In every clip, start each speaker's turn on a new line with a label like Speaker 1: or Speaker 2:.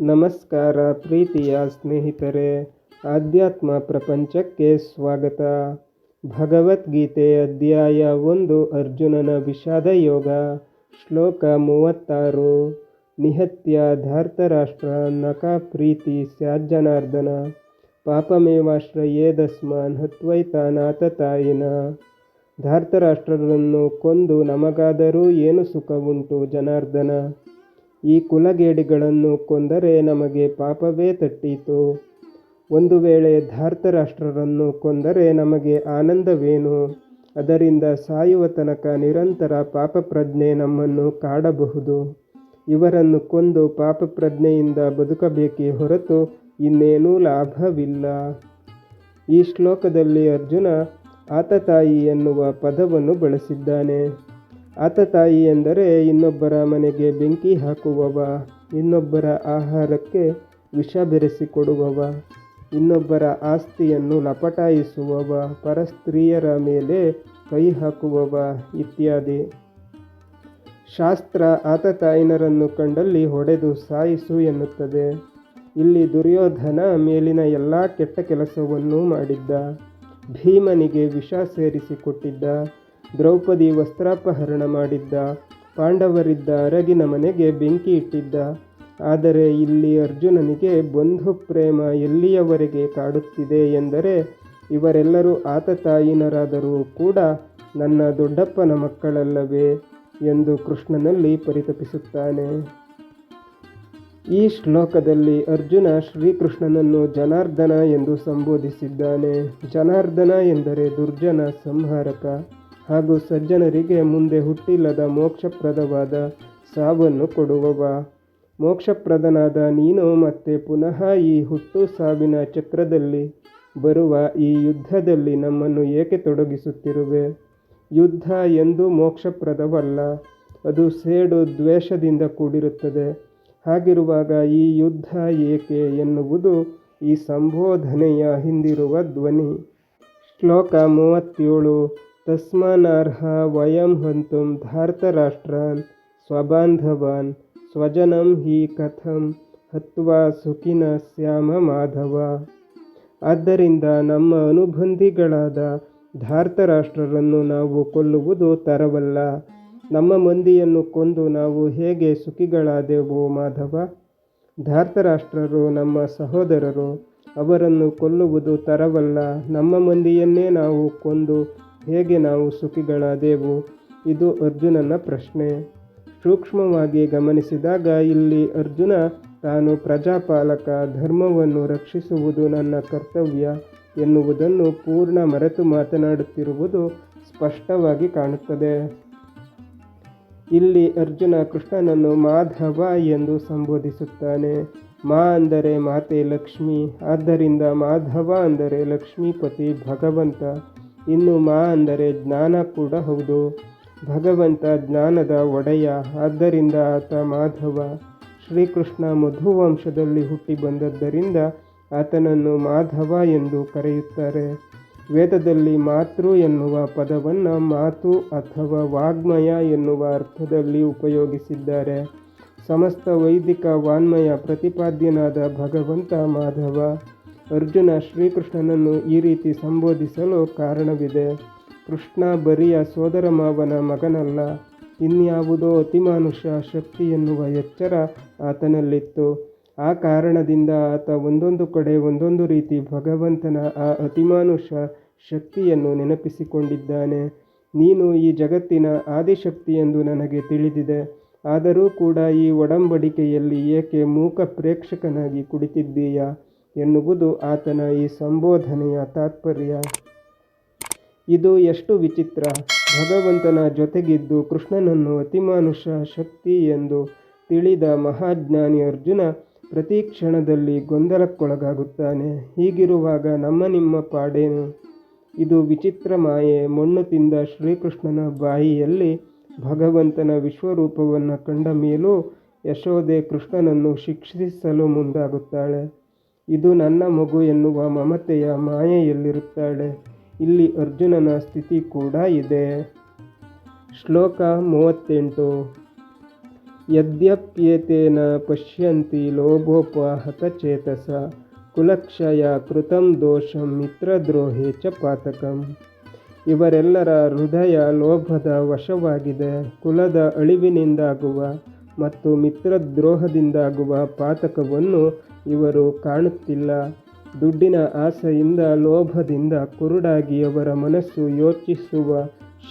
Speaker 1: ನಮಸ್ಕಾರ ಪ್ರೀತಿಯ ಸ್ನೇಹಿತರೆ, ಆಧ್ಯಾತ್ಮ ಪ್ರಪಂಚಕ್ಕೆ ಸ್ವಾಗತ. ಭಗವದ್ಗೀತೆ ಅಧ್ಯಾಯ ಒಂದು, ಅರ್ಜುನನ ವಿಷಾದ ಯೋಗ. ಶ್ಲೋಕ ಮೂವತ್ತಾರು ನಿಹತ್ಯ ಧಾರ್ತರಾಷ್ಟ್ರ ನಕ ಪ್ರೀತಿ ಸ್ಯಾಜ್ಜನಾರ್ದನ. ನಾತ ಹತ್ವೈತಾನಾತತಾಯಿನ ಧಾರ್ತರಾಷ್ಟ್ರರನ್ನು ಕೊಂದು ನಮಗಾದರೂ ಏನು ಸುಖವುಂಟು ಜನಾರ್ದನ? ಈ ಕುಲಗೇಡಿಗಳನ್ನು ಕೊಂದರೆ ನಮಗೆ ಪಾಪವೇ ತಟ್ಟೀತು. ಒಂದು ವೇಳೆ ಧಾರ್ತರಾಷ್ಟ್ರರನ್ನು ಕೊಂದರೆ ನಮಗೆ ಆನಂದವೇನು? ಅದರಿಂದ ಸಾಯುವ ತನಕ ನಿರಂತರ ಪಾಪಪ್ರಜ್ಞೆ ನಮ್ಮನ್ನು ಕಾಡಬಹುದು. ಇವರನ್ನು ಕೊಂದು ಪಾಪಪ್ರಜ್ಞೆಯಿಂದ ಬದುಕಬೇಕೇ ಹೊರತು ಇನ್ನೇನೂ ಲಾಭವಿಲ್ಲ. ಈ ಶ್ಲೋಕದಲ್ಲಿ ಅರ್ಜುನ ಆತತಾಯಿ ಎನ್ನುವ ಪದವನ್ನು ಬಳಸಿದ್ದಾನೆ. ಆತತಾಯಿ ಎಂದರೆ ಇನ್ನೊಬ್ಬರ ಮನೆಗೆ ಬೆಂಕಿ ಹಾಕುವವ, ಇನ್ನೊಬ್ಬರ ಆಹಾರಕ್ಕೆ ವಿಷ ಬೆರೆಸಿಕೊಡುವವ, ಇನ್ನೊಬ್ಬರ ಆಸ್ತಿಯನ್ನು ಲಪಟಾಯಿಸುವವ, ಪರಸ್ತ್ರೀಯರ ಮೇಲೆ ಕೈ ಹಾಕುವವ ಇತ್ಯಾದಿ. ಶಾಸ್ತ್ರ ಆತ ತಾಯಿನರನ್ನು ಕಂಡಲ್ಲಿ ಹೊಡೆದು ಸಾಯಿಸು ಎನ್ನುತ್ತದೆ. ಇಲ್ಲಿ ದುರ್ಯೋಧನ ಮೇಲಿನ ಎಲ್ಲ ಕೆಟ್ಟ ಕೆಲಸವನ್ನೂ ಮಾಡಿದ್ದ, ಭೀಮನಿಗೆ ವಿಷ ಸೇರಿಸಿಕೊಟ್ಟಿದ್ದ ದ್ರೌಪದಿ ವಸ್ತ್ರಾಪಹರಣ ಮಾಡಿದ್ದ. ಪಾಂಡವರಿದ್ದ ಅರಗಿನ ಮನೆಗೆ ಬೆಂಕಿ ಇಟ್ಟಿದ್ದ. ಆದರೆ ಇಲ್ಲಿ ಅರ್ಜುನನಿಗೆ ಬಂಧು ಪ್ರೇಮ ಎಲ್ಲಿಯವರೆಗೆ ಕಾಡುತ್ತಿದೆ ಎಂದರೆ ಇವರೆಲ್ಲರೂ ಆತ ತಾಯಿನರಾದರೂ ಕೂಡ ನನ್ನ ದೊಡ್ಡಪ್ಪನ ಮಕ್ಕಳಲ್ಲವೇ ಎಂದು ಕೃಷ್ಣನಲ್ಲಿ ಪರಿತಪಿಸುತ್ತಾನೆ. ಈ ಶ್ಲೋಕದಲ್ಲಿ ಅರ್ಜುನ ಶ್ರೀಕೃಷ್ಣನನ್ನು ಜನಾರ್ದನ ಎಂದು ಸಂಬೋಧಿಸಿದ್ದಾನೆ. ಜನಾರ್ದನ ಎಂದರೆ ದುರ್ಜನ ಸಂಹಾರಕ. ಹಾಗೂ ಸಜ್ಜನರಿಗೆ ಮುಂದೆ ಹುಟ್ಟಿಲ್ಲದ ಮೋಕ್ಷಪ್ರದವಾದ ಸಾವನ್ನು ಕೊಡುವವ. ಮೋಕ್ಷಪ್ರದನಾದ ನೀನು ಮತ್ತೆ ಪುನಃ ಈ ಹುಟ್ಟು ಸಾವಿನ ಚಕ್ರದಲ್ಲಿ ಬರುವ ಈ ಯುದ್ಧದಲ್ಲಿ ನಮ್ಮನ್ನು ಏಕೆ ತೊಡಗಿಸುತ್ತಿರುವೆ? ಯುದ್ಧ ಎಂದು ಮೋಕ್ಷಪ್ರದವಲ್ಲ, ಅದು ಸೇಡು ದ್ವೇಷದಿಂದ ಕೂಡಿರುತ್ತದೆ. ಹಾಗಿರುವಾಗ ಈ ಯುದ್ಧ ಏಕೆ ಎನ್ನುವುದು ಈ ಸಂಬೋಧನೆಯ ಹಿಂದಿರುವ ಧ್ವನಿ. ಶ್ಲೋಕ ಮೂವತ್ತೇಳು ತಸ್ಮಾನಾರ್ಹ ವಯಂ ಹಂತುಂ ಧಾರ್ತರಾಷ್ಟ್ರಾನ್ ಸ್ವಬಾಂಧವಾನ್ ಸ್ವಜನಂ ಹಿ ಕಥಂ ಹತ್ವಾ ಸುಖಿನ ಸ್ಯಾಮ ಮಾಧವ ಆದ್ದರಿಂದ ನಮ್ಮ ಅನುಬಂಧಿಗಳಾದ ಧಾರ್ತರಾಷ್ಟ್ರರನ್ನು ನಾವು ಕೊಲ್ಲುವುದು ತರವಲ್ಲ. ನಮ್ಮ ಮಂದಿಯನ್ನು ಕೊಂದು ನಾವು ಹೇಗೆ ಸುಖಿಗಳಾದೆವು ಮಾಧವ? ಧಾರ್ತರಾಷ್ಟ್ರರು ನಮ್ಮ ಸಹೋದರರು, ಅವರನ್ನು ಕೊಲ್ಲುವುದು ತರವಲ್ಲ. ನಮ್ಮ ಮಂದಿಯನ್ನೇ ನಾವು ಕೊಂದು ಹೇಗೆ ನಾವು ಸುಖಿಗಳಾದೆವು? ಇದು ಅರ್ಜುನನ ಪ್ರಶ್ನೆ. ಸೂಕ್ಷ್ಮವಾಗಿ ಗಮನಿಸಿದಾಗ ಇಲ್ಲಿ ಅರ್ಜುನ, ತಾನು ಪ್ರಜಾಪಾಲಕ, ಧರ್ಮವನ್ನು ರಕ್ಷಿಸುವುದು ನನ್ನ ಕರ್ತವ್ಯ ಎನ್ನುವುದನ್ನು ಪೂರ್ಣ ಮರೆತು ಮಾತನಾಡುತ್ತಿರುವುದು ಸ್ಪಷ್ಟವಾಗಿ ಕಾಣುತ್ತದೆ. ಇಲ್ಲಿ ಅರ್ಜುನ ಕೃಷ್ಣನನ್ನು ಮಾಧವ ಎಂದು ಸಂಬೋಧಿಸುತ್ತಾನೆ. ಮಾ ಅಂದರೆ ಮಾತೆ ಲಕ್ಷ್ಮಿ. ಆದ್ದರಿಂದ ಮಾಧವ ಅಂದರೆ ಲಕ್ಷ್ಮೀಪತಿ ಭಗವಂತ. ಇನ್ನು ಮಾ ಅಂದರೆ ಜ್ಞಾನ ಕೂಡ ಹೌದು. ಭಗವಂತ ಜ್ಞಾನದ ಒಡೆಯ. ಆದ್ದರಿಂದ ಆತ ಮಾಧವ. ಶ್ರೀಕೃಷ್ಣ ಮಧುವಂಶದಲ್ಲಿ ಹುಟ್ಟಿ ಬಂದದ್ದರಿಂದ ಆತನನ್ನು ಮಾಧವ ಎಂದು ಕರೆಯುತ್ತಾರೆ. ವೇದದಲ್ಲಿ ಮಾತೃ ಎನ್ನುವ ಪದವನ್ನು ಮಾತು ಅಥವಾ ವಾಗ್ಮಯ ಎನ್ನುವ ಅರ್ಥದಲ್ಲಿ ಉಪಯೋಗಿಸಿದ್ದಾರೆ. ಸಮಸ್ತ ವೈದಿಕ ವಾನ್ಮಯ ಪ್ರತಿಪಾದ್ಯನಾದ ಭಗವಂತ ಮಾಧವ. ಅರ್ಜುನ ಶ್ರೀಕೃಷ್ಣನನ್ನು ಈ ರೀತಿ ಸಂಬೋಧಿಸಲು ಕಾರಣವಿದೆ. ಕೃಷ್ಣ ಬರಿಯ ಸೋದರ ಮಾವನ ಮಗನಲ್ಲ, ಇನ್ಯಾವುದೋ ಅತಿಮಾನುಷ ಶಕ್ತಿ ಎನ್ನುವ ಎಚ್ಚರ ಆತನಲ್ಲಿತ್ತು. ಆ ಕಾರಣದಿಂದ ಆತ ಒಂದೊಂದು ಕಡೆ ಒಂದೊಂದು ರೀತಿ ಭಗವಂತನ ಆ ಅತಿಮಾನುಷ ಶಕ್ತಿಯನ್ನು ನೆನಪಿಸಿಕೊಂಡಿದ್ದಾನೆ. ನೀನು ಈ ಜಗತ್ತಿನ ಆದಿಶಕ್ತಿ ಎಂದು ನನಗೆ ತಿಳಿದಿದೆ. ಆದರೂ ಕೂಡ ಈ ಒಡಂಬಡಿಕೆಯಲ್ಲಿ ಏಕೆ ಮೂಕ ಪ್ರೇಕ್ಷಕನಾಗಿ ಕುಳಿತಿದ್ದೀಯಾ? ಎನ್ನುವುದು ಆತನ ಈ ಸಂಬೋಧನೆಯ ತಾತ್ಪರ್ಯ. ಇದು ಎಷ್ಟು ವಿಚಿತ್ರ. ಭಗವಂತನ ಜೊತೆಗಿದ್ದು ಕೃಷ್ಣನನ್ನು ಅತಿಮಾನುಷ ಶಕ್ತಿ ಎಂದು ತಿಳಿದ ಮಹಾಜ್ಞಾನಿ ಅರ್ಜುನ ಪ್ರತಿ ಕ್ಷಣದಲ್ಲಿ ಗೊಂದಲಕ್ಕೊಳಗಾಗುತ್ತಾನೆ. ಹೀಗಿರುವಾಗ ನಮ್ಮ ನಿಮ್ಮ ಪಾಡೇನು? ಇದು ವಿಚಿತ್ರ ಮಾಯೆ. ಮಣ್ಣು ತಿಂದ ಶ್ರೀಕೃಷ್ಣನ ಬಾಯಿಯಲ್ಲಿ ಭಗವಂತನ ವಿಶ್ವರೂಪವನ್ನು ಕಂಡ ಮೇಲೂ ಯಶೋದೆ ಕೃಷ್ಣನನ್ನು ಶಿಕ್ಷಿಸಲು ಮುಂದಾಗುತ್ತಾಳೆ. ಇದು ನನ್ನ ಮಗು ಎನ್ನುವ ಮಮತೆಯ ಮಾಯೆಯಲ್ಲಿರುತ್ತಾಳೆ. ಇಲ್ಲಿ ಅರ್ಜುನನ ಸ್ಥಿತಿ ಕೂಡ ಇದೆ. ಶ್ಲೋಕ ಮೂವತ್ತೆಂಟು. ಯದ್ಯಪ್ಯೇತೇನ ಪಶ್ಯಂತಿ ಲೋಭೋಪಹತಚೇತಸ ಕುಲಕ್ಷಯ ಕೃತಂ ದೋಷಂ ಮಿತ್ರದ್ರೋಹೇ ಚ ಪಾತಕಂ. ಇವರೆಲ್ಲರ ಹೃದಯ ಲೋಭದ ವಶವಾಗಿದೆ. ಕುಲದ ಅಳಿವಿನಿಂದಾಗುವ ಮತ್ತು ಮಿತ್ರದ್ರೋಹದಿಂದಾಗುವ ಪಾತಕವನ್ನು ಇವರು ಕಾಣುತ್ತಿಲ್ಲ. ದುಡ್ಡಿನ ಆಸೆಯಿಂದ, ಲೋಭದಿಂದ ಕುರುಡಾಗಿ ಅವರ ಮನಸ್ಸು ಯೋಚಿಸುವ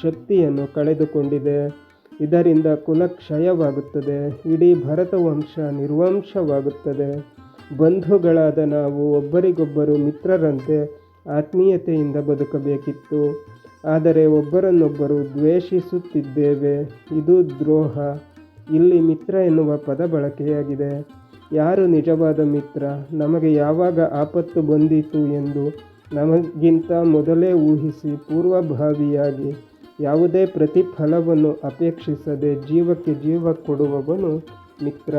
Speaker 1: ಶಕ್ತಿಯನ್ನು ಕಳೆದುಕೊಂಡಿದೆ. ಇದರಿಂದ ಕುಲ ಕ್ಷಯವಾಗುತ್ತದೆ ಇಡೀ ಭರತವಂಶ ನಿರ್ವಂಶವಾಗುತ್ತದೆ. ಬಂಧುಗಳಾದ ನಾವು ಒಬ್ಬರಿಗೊಬ್ಬರು ಮಿತ್ರರಂತೆ ಆತ್ಮೀಯತೆಯಿಂದ ಬದುಕಬೇಕಿತ್ತು. ಆದರೆ ಒಬ್ಬರನ್ನೊಬ್ಬರು ದ್ವೇಷಿಸುತ್ತಿದ್ದೇವೆ. ಇದು ದ್ರೋಹ. ಇಲ್ಲಿ ಮಿತ್ರ ಎನ್ನುವ ಪದ ಬಳಕೆಯಾಗಿದೆ. ಯಾರು ನಿಜವಾದ ಮಿತ್ರ? ನಮಗೆ ಯಾವಾಗ ಆಪತ್ತು ಬಂದಿತು ಎಂದು ನಮಗಿಂತ ಮೊದಲೇ ಊಹಿಸಿ ಪೂರ್ವಭಾವಿಯಾಗಿ ಯಾವುದೇ ಪ್ರತಿಫಲವನ್ನು ಅಪೇಕ್ಷಿಸದೆ ಜೀವಕ್ಕೆ ಜೀವ ಕೊಡುವವನು ಮಿತ್ರ.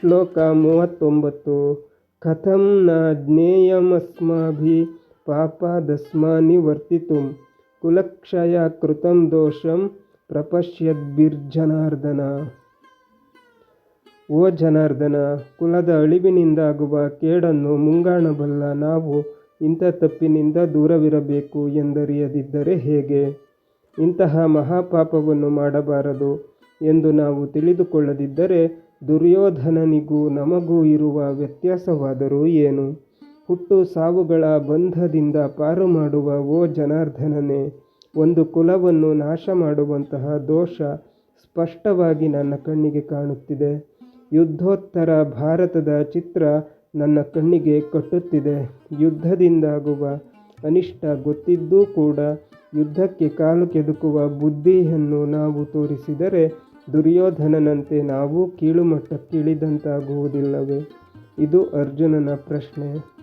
Speaker 1: ಶ್ಲೋಕ ಮೂವತ್ತೊಂಬತ್ತು. ಕಥಂ ನ ಜ್ಞೇಯಮಸ್ಮಾಭಿ ಪಾಪದಸ್ಮಾನಿ ವರ್ತಿತು. ಕುಲಕ್ಷಯ ಕೃತಂ ದೋಷಂ ಪ್ರಪಶ್ಯದ್ಭಿರ್ಜನಾರ್ದನ. ಓ ಜನಾರ್ದನ, ಕುಲದ ಅಳಿವಿನಿಂದಾಗುವ ಕೇಡನ್ನು ಮುಂಗಾಣಬಲ್ಲ ನಾವು ಇಂಥ ತಪ್ಪಿನಿಂದ ದೂರವಿರಬೇಕು ಎಂದರಿಯದಿದ್ದರೆ ಹೇಗೆ? ಇಂತಹ ಮಹಾಪಾಪವನ್ನು ಮಾಡಬಾರದು ಎಂದು ನಾವು ತಿಳಿದುಕೊಳ್ಳದಿದ್ದರೆ ದುರ್ಯೋಧನನಿಗೂ ನಮಗೂ ಇರುವ ವ್ಯತ್ಯಾಸವಾದರೂ ಏನು? ಹುಟ್ಟು ಸಾವುಗಳ ಬಂಧದಿಂದ ಪಾರು ಮಾಡುವ ಓ ಜನಾರ್ದನನೇ, ಒಂದು ಕುಲವನ್ನು ನಾಶ ಮಾಡುವಂತಹ ದೋಷ ಸ್ಪಷ್ಟವಾಗಿ ನನ್ನ ಕಣ್ಣಿಗೆ ಕಾಣುತ್ತಿದೆ. ಯುದ್ಧೋತ್ತರ ಭಾರತದ ಚಿತ್ರ ನನ್ನ ಕಣ್ಣಿಗೆ ಕಟ್ಟುತ್ತಿದೆ. ಯುದ್ಧದಿಂದಾಗುವ ಅನಿಷ್ಟ ಗೊತ್ತಿದ್ದೂ ಕೂಡ ಯುದ್ಧಕ್ಕೆ ಕಾಲು ಕೆದುಕುವ ಬುದ್ಧಿಯನ್ನು ನಾವು ತೋರಿಸಿದರೆ ದುರ್ಯೋಧನನಂತೆ ನಾವು ಕೀಳುಮಟ್ಟಕ್ಕಿಳಿದಂತಾಗುವುದಿಲ್ಲವೇ? ಇದು ಅರ್ಜುನನ ಪ್ರಶ್ನೆ.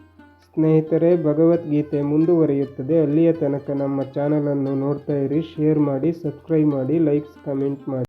Speaker 1: ಸ್ನೇಹಿತರೆ, ಭಗವದ್ಗೀತೆ ಮುಂದುವರಿಯುತ್ತದೆ. ಅಲ್ಲಿಯ ತನಕ ನಮ್ಮ ಚಾನಲನ್ನು ನೋಡ್ತಾ ಇರಿ, ಶೇರ್ ಮಾಡಿ, ಸಬ್ಸ್ಕ್ರೈಬ್ ಮಾಡಿ, ಲೈಕ್ಸ್, ಕಮೆಂಟ್ ಮಾಡಿ.